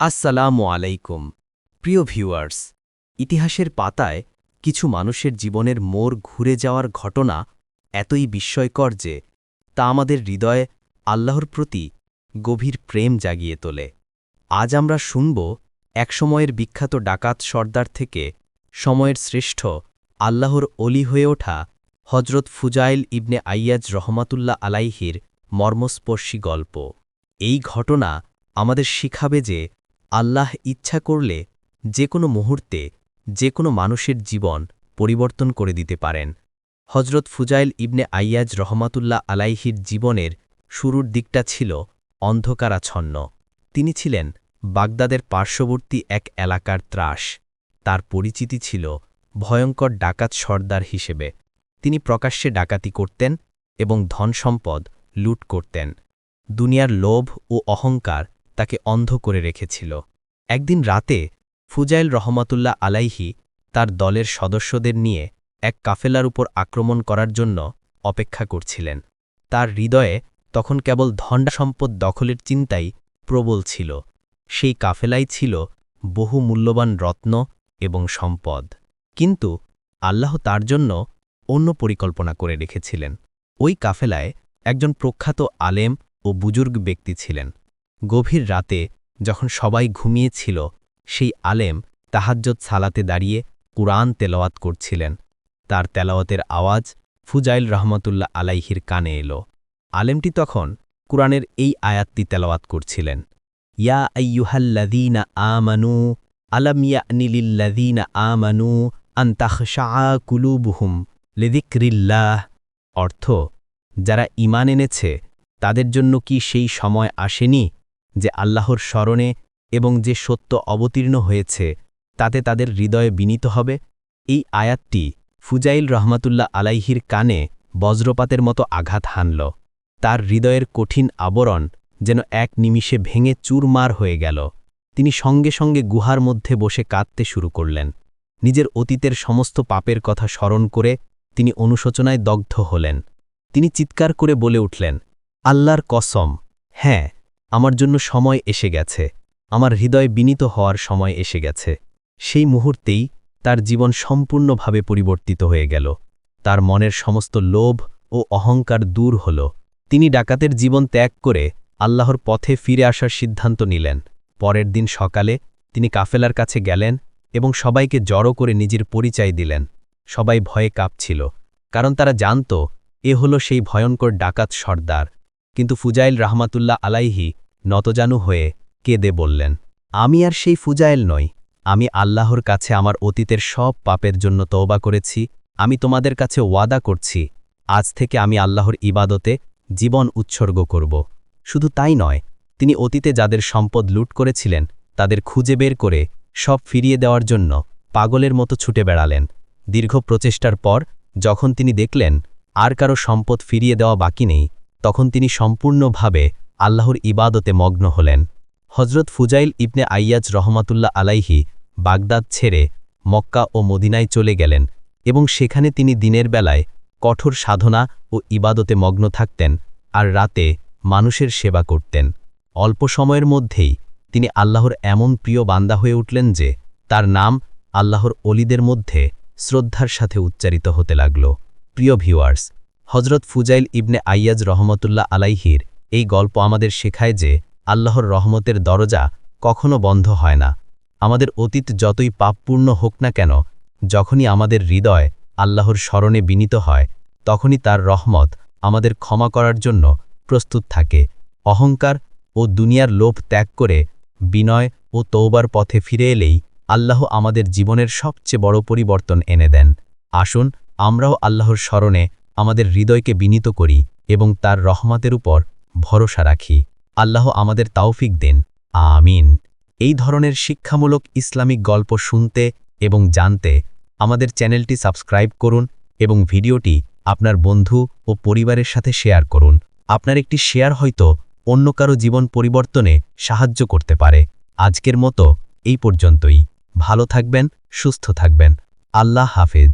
আসসালামু আলাইকুম। প্রিয় ভিউয়ার্স, ইতিহাসের পাতায় কিছু মানুষের জীবনের মোর ঘুরে যাওয়ার ঘটনা এতই বিস্ময়কর যে তা আমাদের হৃদয়ে আল্লাহর প্রতি গভীর প্রেম জাগিয়ে তোলে। আজ আমরা শুনব একসময়ের বিখ্যাত ডাকাত সর্দার থেকে সময়ের শ্রেষ্ঠ আল্লাহর অলি হয়ে ওঠা হজরত ফুজাইল ইবনে আইয়াজ রহমাতুল্লাহ আলাইহির মর্মস্পর্শী গল্প। এই ঘটনা আমাদের শিখাবে যে আল্লাহ ইচ্ছা করলে যে কোনো মুহূর্তে যে কোনো মানুষের জীবন পরিবর্তন করে দিতে পারেন। হজরত ফুজাইল ইবনে আইয়াজ রহমাতুল্লাহ আলাইহির জীবনের শুরুর দিকটা ছিল অন্ধকারাচ্ছন্ন। তিনি ছিলেন বাগদাদের পার্শ্ববর্তী এক এলাকার ত্রাস। তার পরিচিতি ছিল ভয়ঙ্কর ডাকাত সর্দার হিসেবে। তিনি প্রকাশ্যে ডাকাতি করতেন এবং ধনসম্পদ লুট করতেন। দুনিয়ার লোভ ও অহংকার তাকে অন্ধ করে রেখেছিল। একদিন রাতে ফুজাইল রহমাতুল্লাহ আলাইহি তার দলের সদস্যদের নিয়ে এক কাফেলার উপর আক্রমণ করার জন্য অপেক্ষা করছিলেন। তার হৃদয়ে তখন কেবল ধণ্ডা সম্পদ দখলের চিন্তাই প্রবল ছিল। সেই কাফেলাই ছিল বহু মূল্যবান রত্ন এবং সম্পদ। কিন্তু আল্লাহ তার জন্য অন্য পরিকল্পনা করে রেখেছিলেন। ওই কাফেলায় একজন প্রখ্যাত আলেম ও বুজুর্গ ব্যক্তি ছিলেন। গভীর রাতে যখন সবাই ঘুমিয়েছিল, সেই আলেম তাহাজ্জত সালাতে দাঁড়িয়ে কুরআন তেলাওয়াত করছিলেন। তার তেলাওয়াতের আওয়াজ ফুজাইল রহমতুল্লাহ আলাইহির কানে এলো। আলেমটি তখন কুরআনের এই আয়াতটি তেলাওয়াত করছিলেন। ইয়া আইয়ুহাল্লাযীনা আমানু আলাম ইয়ানিলিল্লাযীনা আমানু আন তাখশা কুলুবুহুম লিযিকরিল্লাহ। অর্থ, যারা ঈমান এনেছে, তাদের জন্য কি সেই সময় আসেনি? যে আল্লাহর স্মরণে এবং যে সত্য অবতীর্ণ হয়েছে, তাতে তাদের হৃদয়ে বিনীত হবে। এই আয়াতটি ফুজাইল রহমাতুল্লাহ আলাইহির কানে বজ্রপাতের মতো আঘাত হানল। তার হৃদয়ের কঠিন আবরণ যেন এক নিমিষে ভেঙে চুরমার হয়ে গেল। তিনি সঙ্গে সঙ্গে গুহার মধ্যে বসে কাঁদতে শুরু করলেন। নিজের অতীতের সমস্ত পাপের কথা স্মরণ করে তিনি অনুশোচনায় দগ্ধ হলেন। তিনি চিৎকার করে বলে উঠলেন, আল্লাহর কসম হ্যাঁ আমার জন্য সময় এসে গেছে। আমার হৃদয় বিনীত হওয়ার সময় এসে গেছে। সেই মুহূর্তেই তার জীবন সম্পূর্ণভাবে পরিবর্তিত হয়ে গেল। তার মনের সমস্ত লোভ ও অহংকার দূর হল। তিনি ডাকাতের জীবন ত্যাগ করে আল্লাহর পথে ফিরে আসার সিদ্ধান্ত নিলেন। পরের দিন সকালে তিনি কাফেলার কাছে গেলেন এবং সবাইকে জড়ো করে নিজের পরিচয় দিলেন। সবাই ভয়ে কাঁপছিল, কারণ তারা জানত এ হল সেই ভয়ঙ্কর ডাকাত সর্দার। কিন্তু ফুজাইল রাহমাতুল্লাহ আলাইহি নতজানু হয়ে কেঁদে বললেন, আমি আর সেই ফুজাইল নই। আমি আল্লাহর কাছে আমার অতীতের সব পাপের জন্য তওবা করেছি। আমি তোমাদের কাছে ওয়াদা করছি। আজ থেকে আমি আল্লাহর ইবাদতে জীবন উৎসর্গ করব। শুধু তাই নয়, তিনি অতীতে যাদের সম্পদ লুট করেছিলেন, তাদের খুঁজে বের করে সব ফিরিয়ে দেওয়ার জন্য পাগলের মতো ছুটে বেড়ালেন। দীর্ঘ প্রচেষ্টার পর যখন তিনি দেখলেন, আর কারও সম্পদ ফিরিয়ে দেওয়া বাকি নেই তখন তিনি সম্পূর্ণভাবে আল্লাহর ইবাদতে মগ্ন হলেন। হজরত ফুজাইল ইবনে আইয়াজ রহমাতুল্লাহ আলাইহি বাগদাদ ছেড়ে মক্কা ও মদিনায় চলে গেলেন এবং সেখানে তিনি দিনের বেলায় কঠোর সাধনা ও ইবাদতে মগ্ন থাকতেন আর রাতে মানুষের সেবা করতেন। অল্প সময়ের মধ্যেই তিনি আল্লাহর এমন প্রিয় বান্দা হয়ে উঠলেন যে তার নাম আল্লাহর অলিদের মধ্যে শ্রদ্ধার সাথে উচ্চারিত হতে লাগল। প্রিয় ভিউয়ার্স হজরত ফুজাইল ইবনে আইয়াজ রহমতুল্লাহ আলাইহির এই গল্প আমাদের শেখায় যে আল্লাহর রহমতের দরজা কখনো বন্ধ হয় না। আমাদের অতীত যতই পাপপূর্ণ হোক না কেন, যখনই আমাদের হৃদয় আল্লাহর স্মরণে বিনীত হয়, তখনই তার রহমত আমাদের ক্ষমা করার জন্য প্রস্তুত থাকে। অহংকার ও দুনিয়ার লোভ ত্যাগ করে বিনয় ও তৌবার পথে ফিরে এলেই আল্লাহ আমাদের জীবনের সবচেয়ে বড় পরিবর্তন এনে দেন। আসুন আমরাও আল্লাহর স্মরণে আমাদের হৃদয়কে বিনীত করি এবং তার রহমতের উপর ভরসা রাখি। আল্লাহ আমাদের তাওফিক দেন। আমিন। এই ধরনের শিক্ষামূলক ইসলামিক গল্প শুনতে এবং জানতে আমাদের চ্যানেলটি সাবস্ক্রাইব করুন এবং ভিডিওটি আপনার বন্ধু ও পরিবারের সাথে শেয়ার করুন। আপনার একটি শেয়ার হয়তো অন্য কারও জীবন পরিবর্তনে সাহায্য করতে পারে। আজকের মতো এই পর্যন্তই। ভালো থাকবেন, সুস্থ থাকবেন। আল্লাহ হাফেজ।